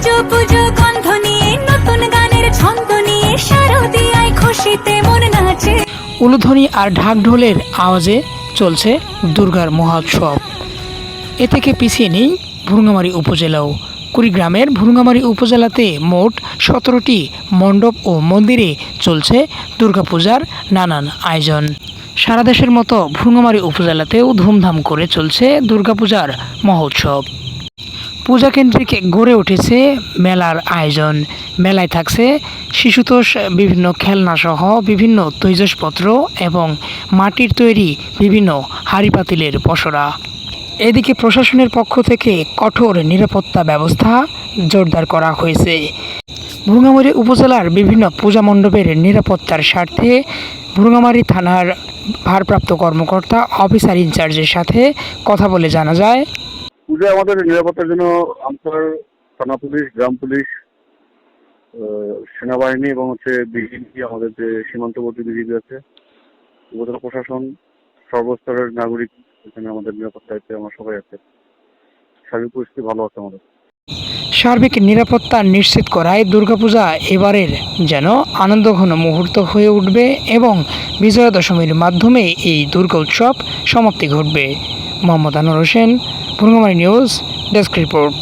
পুজো পুজো গন্ধ নিয়ে, নতুন গানের ছন্দ নিয়ে খুশিতে মন নাচে। উলুধ্বনি আর ঢাক ঢোলের আওয়াজে চলছে দুর্গার মহোৎসব। এ থেকে পিছিয়ে নেই ভুরুঙ্গামারী উপজেলাও। কুড়িগ্রামের ভুরুঙ্গামারী উপজেলাতে মোট সতেরোটি মণ্ডপ ও মন্দিরে চলছে দুর্গাপূজার নানান আয়োজন। সারা দেশের মতো ভুরুঙ্গামারী উপজেলাতেও ধুমধাম করে চলছে দুর্গাপূজার মহোৎসব। পূজা কেন্দ্রিক গড়ে উঠেছে মেলার আয়োজন। মেলায় থাকছে শিশুতোষ বিভিন্ন খেলনা সহ বিভিন্ন তৈজসপত্র এবং মাটির তৈরি বিভিন্ন হাঁড়ি পাতিলের পসরা। এদিকে প্রশাসনের পক্ষ থেকে কঠোর নিরাপত্তা ব্যবস্থা জোরদার করা হয়েছে। ভুরুঙ্গামারী উপজেলার বিভিন্ন পূজা মণ্ডপের নিরাপত্তার স্বার্থে ভুরুঙ্গামারী থানার ভারপ্রাপ্ত কর্মকর্তা, অফিসার ইনচার্জের সাথে কথা বলে জানা যায় পূজায় আমাদের নিরাপত্তার জন্য আনসার থানা পুলিশ, গ্রাম পুলিশ সেনাবাহিনী এবং হচ্ছে বিজিবি, আমাদের যে সীমান্তবর্তী বিজিবি আছে, উপজেলা প্রশাসন, সর্বস্তরের নাগরিক এখানে আমাদের নিরাপত্তায় আমরা সবাই আছে। সার্বিক পরিস্থিতি ভালো আছে আমাদের। সার্বিক নিরাপত্তা নিশ্চিত করায় দুর্গাপূজা এবারের যেন আনন্দঘন মুহূর্ত হয়ে উঠবে এবং বিজয়া দশমীর মাধ্যমে এই দুর্গা উৎসব সমাপ্তি ঘটবে। Mohammad Anwar Hossain Bhurungamari news desk report.